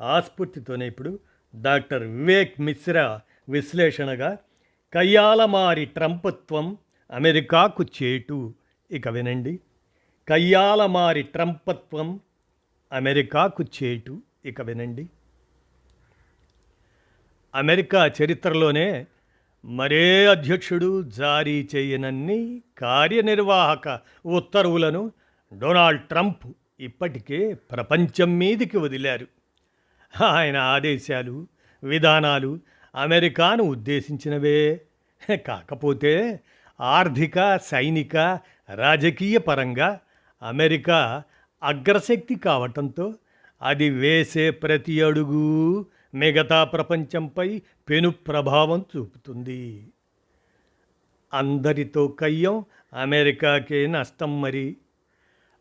ఆస్ఫూర్తితోనే ఇప్పుడు డాక్టర్ వివేక్ మిశ్రా విశ్లేషణగా కయ్యాలమారి ట్రంప్త్వం అమెరికాకు చేటు. ఇక వినండి. కయ్యాలమారి ట్రంప్త్వం అమెరికాకు చేటు. ఇక వినండి. అమెరికా చరిత్రలోనే మరే అధ్యక్షుడు జారీ చేయనన్ని కార్యనిర్వాహక ఉత్తర్వులను డొనాల్డ్ ట్రంప్ ఇప్పటికే ప్రపంచం మీదికి వదిలారు. ఆయన ఆదేశాలు విధానాలు అమెరికాను ఉద్దేశించినవే. కాకపోతే ఆర్థిక సైనిక రాజకీయ పరంగా అమెరికా అగ్రశక్తి కావటంతో అది వేసే ప్రతి అడుగు మిగతా ప్రపంచంపై పెను ప్రభావం చూపుతుంది. అందరితో కయ్యం అమెరికాకే నష్టం మరి.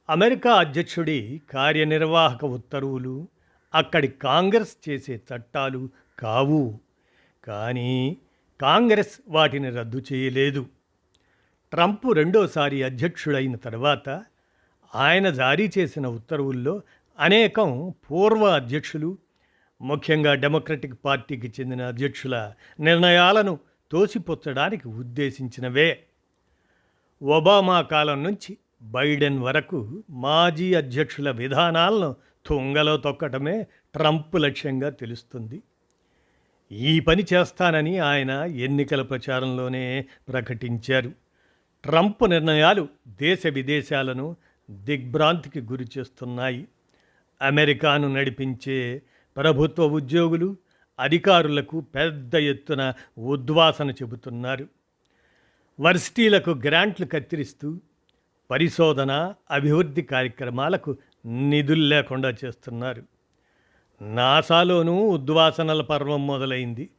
అమెరికా అధ్యక్షుడి కార్యనిర్వాహక ఉత్తర్వులు అక్కడి కాంగ్రెస్ చేసే చట్టాలు కావు. కానీ కాంగ్రెస్ వాటిని రద్దు చేయలేదు. ట్రంప్ రెండోసారి అధ్యక్షుడైన తర్వాత ఆయన జారీ చేసిన ఉత్తర్వుల్లో అనేకం పూర్వ అధ్యక్షులు ముఖ్యంగా డెమోక్రటిక్ పార్టీకి చెందిన అధ్యక్షుల నిర్ణయాలను తోసిపుచ్చడానికి ఉద్దేశించినవే. ఒబామా కాలం నుంచి బైడెన్ వరకు మాజీ అధ్యక్షుల విధానాలను తుంగలో తొక్కటమే ట్రంప్ లక్ష్యంగా తెలుస్తుంది. ఈ పని చేస్తానని ఆయన ఎన్నికల ప్రచారంలోనే ప్రకటించారు. ట్రంప్ నిర్ణయాలు దేశ విదేశాలను దిగ్భ్రాంతికి గురి చేస్తున్నాయి. అమెరికాను నడిపించే ప్రభుత్వ ఉద్యోగులు అధికారులకు పెద్ద ఎత్తున ఉద్వాసన చెబుతున్నారు. వర్సిటీలకు గ్రాంట్లు కత్తిరిస్తూ పరిశోధన అభివృద్ధి కార్యక్రమాలకు నిధులు లేకుండా చేస్తున్నారు. నాసాలోనూ ఉద్వాసనల పర్వం మొదలైంది.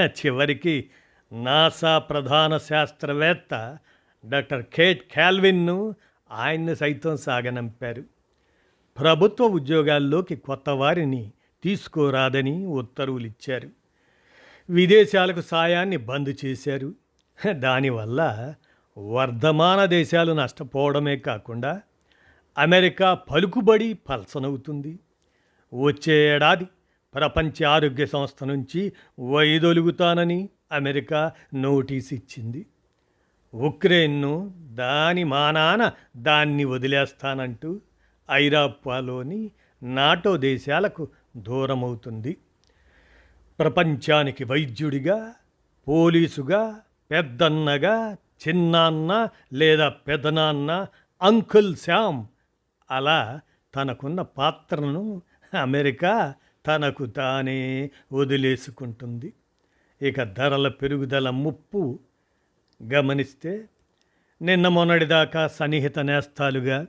చివరికి నాసా ప్రధాన శాస్త్రవేత్త డాక్టర్ కేట్ క్యాల్విన్ను ఆయన్ని సైతం సాగనంపారు. ప్రభుత్వ ఉద్యోగాల్లోకి కొత్త వారిని తీసుకోరాదని ఉత్తర్వులు ఇచ్చారు విదేశాలకు సాయాన్ని బంద్ చేశారు. దానివల్ల వర్ధమాన దేశాలు నష్టపోవడమే కాకుండా అమెరికా పలుకుబడి పల్సనవుతుంది. వచ్చే ఏడాది ప్రపంచ ఆరోగ్య సంస్థ నుంచి వైదొలుగుతానని అమెరికా నోటీస్ ఇచ్చింది ఉక్రెయిన్ను దాని మానాన దాన్ని వదిలేస్తానంటూ ఐరోపాలోని నాటో దేశాలకు దూరమవుతుంది. ప్రపంచానికి వైద్యుడిగా పోలీసుగా పెద్దన్నగా చిన్నాన్న లేదా పెదనాన్న అంకుల్ శ్యామ్ అలా తనకున్న పాత్రను అమెరికా తనకు తానే వదిలేసుకుంటుంది. ఇక ధరల పెరుగుదల ముప్పు గమనిస్తే నిన్న మొన్నటిదాకా సన్నిహిత నేస్తాలుగా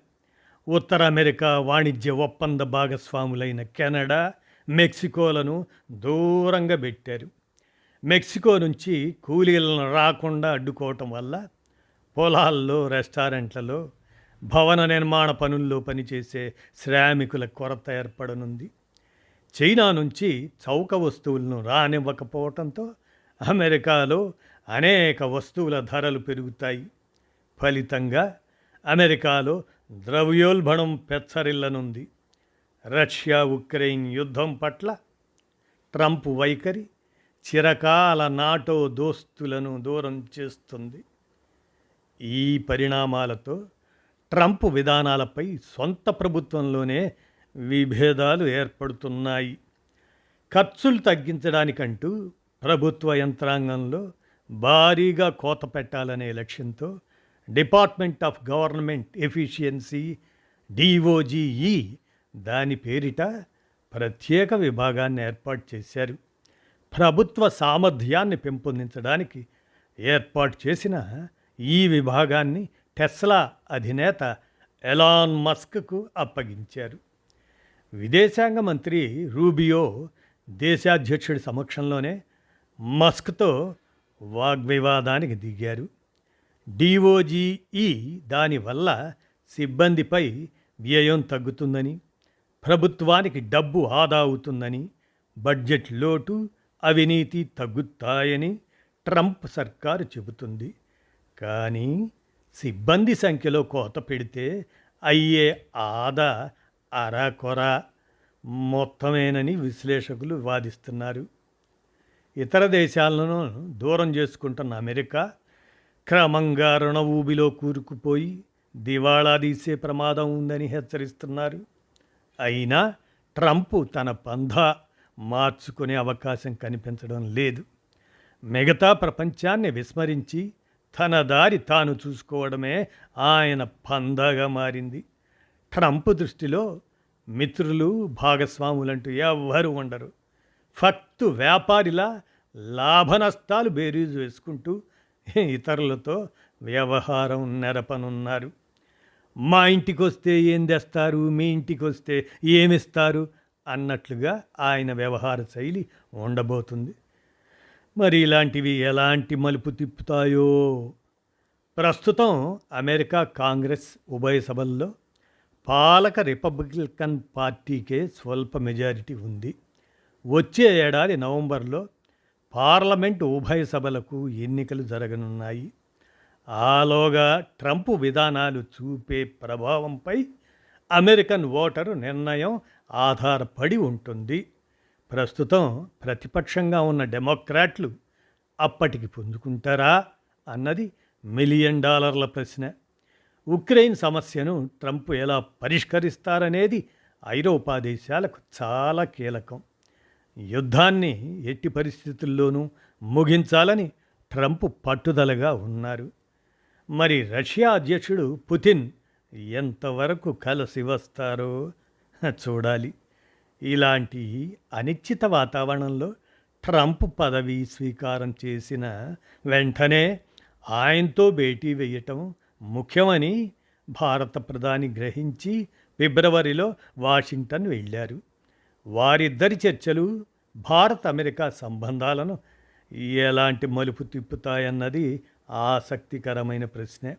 ఉత్తర అమెరికా వాణిజ్య ఒప్పంద భాగస్వాములైన కెనడా మెక్సికోలను దూరంగా పెట్టారు. మెక్సికో నుంచి కూలీలను రాకుండా అడ్డుకోవటం వల్ల పొలాల్లో రెస్టారెంట్లలో భవన నిర్మాణ పనుల్లో పనిచేసే శ్రామికుల కొరత ఏర్పడనుంది. చైనా నుంచి చౌక వస్తువులను రానివ్వకపోవటంతో అమెరికాలో అనేక వస్తువుల ధరలు పెరుగుతాయి. ఫలితంగా అమెరికాలో ద్రవ్యోల్బణం పెచ్చరిల్లనుంది. రష్యా ఉక్రెయిన్ యుద్ధం పట్ల ట్రంప్ వైఖరి చిరకాల నాటో దోస్తులను దూరం చేస్తుంది. ఈ పరిణామాలతో ట్రంప్ విధానాలపై సొంత ప్రభుత్వంలోనే విభేదాలు ఏర్పడుతున్నాయి. ఖర్చులు తగ్గించడానికంటూ ప్రభుత్వ యంత్రాంగంలో భారీగా కోత పెట్టాలనే లక్ష్యంతో department of government efficiency DOGE దాని పేరిట ప్రత్యేక విభాగాన్ని ఏర్పాటు చేశారు. ప్రభుత్వ సామర్థ్యాన్ని పెంపొందించడానికి ఏర్పాటు చేసిన ఈ విభాగాన్ని టెస్లా అధినేత ఎలాన్ మస్క్కు అప్పగించారు. విదేశాంగ మంత్రి రూబియో దేశాధ్యక్షుడి సమక్షంలోనే మస్క్తో వాగ్వివాదానికి దిగారు. డిఓజీఈ దానివల్ల సిబ్బందిపై వ్యయం తగ్గుతుందని ప్రభుత్వానికి డబ్బు ఆదా అవుతుందని బడ్జెట్ లోటు అవినీతి తగ్గుతాయని ట్రంప్ సర్కారు చెబుతుంది. కానీ సిబ్బంది సంఖ్యలో కోత పెడితే అయ్యే ఆదా అరాకొర మొత్తమేనని విశ్లేషకులు వాదిస్తున్నారు. ఇతర దేశాలను దూరం చేసుకుంటున్న అమెరికా క్రమంగా రుణ ఊబిలో కూరుకుపోయి దివాళా తీసే ప్రమాదం ఉందని హెచ్చరిస్తున్నారు. అయినా ట్రంప్ తన పంధా మార్చుకునే అవకాశం కనిపించడం లేదు. మిగతా ప్రపంచాన్ని విస్మరించి తన దారి తాను చూసుకోవడమే ఆయన పందాగా మారింది. ట్రంప్ దృష్టిలో మిత్రులు భాగస్వాములంటూ ఎవ్వరూ ఉండరు. ఫక్తు వ్యాపారిలా లాభ నష్టాలు బేరీజు వేసుకుంటూ ఇతరులతో వ్యవహారం నెరపనున్నారు. మా ఇంటికి వస్తే ఏం తెస్తారు? మీ ఇంటికి వస్తే ఏమిస్తారు? అన్నట్లుగా ఆయన వ్యవహార శైలి ఉండబోతుంది. మరి ఇలాంటివి ఎలాంటి మలుపు తిప్పుతాయో? ప్రస్తుతం అమెరికా కాంగ్రెస్ ఉభయ సభల్లో పాలక రిపబ్లికన్ పార్టీకే స్వల్ప మెజారిటీ ఉంది. వచ్చే ఏడాది నవంబర్లో పార్లమెంటు ఉభయ సభలకు ఎన్నికలు జరగనున్నాయి. ఆలోగా ట్రంప్ విధానాలు చూపే ప్రభావంపై అమెరికన్ ఓటరు నిర్ణయం ఆధారపడి ఉంటుంది. ప్రస్తుతం ప్రతిపక్షంగా ఉన్న డెమోక్రాట్లు అప్పటికి పుంజుకుంటారా అన్నది మిలియన్ డాలర్ల ప్రశ్న. ఉక్రెయిన్ సమస్యను ట్రంప్ ఎలా పరిష్కరిస్తారనేది ఐరోపా దేశాలకు చాలా కీలకం. యుద్ధాన్ని ఎట్టి పరిస్థితుల్లోనూ ముగించాలని ట్రంప్ పట్టుదలగా ఉన్నారు. మరి రష్యా అధ్యక్షుడు పుతిన్ ఎంతవరకు కలిసి వస్తారో చూడాలి. ఇలాంటి అనిశ్చిత వాతావరణంలో ట్రంప్ పదవి స్వీకారం చేసిన వెంటనే ఆయనతో భేటీ వేయటం ముఖ్యమని భారత ప్రధాని గ్రహించి ఫిబ్రవరిలో వాషింగ్టన్ వెళ్ళారు. వారిద్దరి చర్చలు భారత్ అమెరికా సంబంధాలను ఎలాంటి మలుపు తిప్పుతాయన్నది ఆసక్తికరమైన ప్రశ్నే.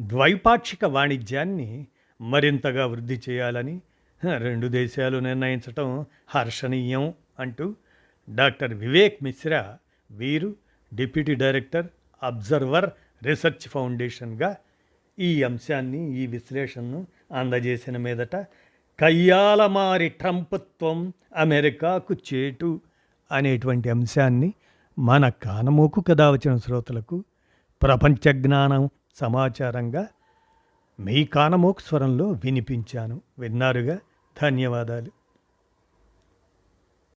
ద్వైపాక్షిక వాణిజ్యాన్ని మరింతగా వృద్ధి చేయాలని రెండు దేశాలు నిర్ణయించటం హర్షణీయం అంటూ డాక్టర్ వివేక్ మిశ్రా వీరు డిప్యూటీ డైరెక్టర్ అబ్జర్వర్ రీసెర్చ్ ఫౌండేషన్గా ఈ అంశాన్ని ఈ విశ్లేషణను అందజేసిన మీదట కయ్యాలమారి ట్రంప్త్వం అమెరికాకు చేటు అనేటువంటి అంశాన్ని మన కానమోకు కథ వచ్చిన శ్రోతలకు ప్రపంచ జ్ఞానం సమాచారంగా మీ కానమోకు స్వరంలో వినిపించాను. విన్నారుగా? ధన్యవాదాలు.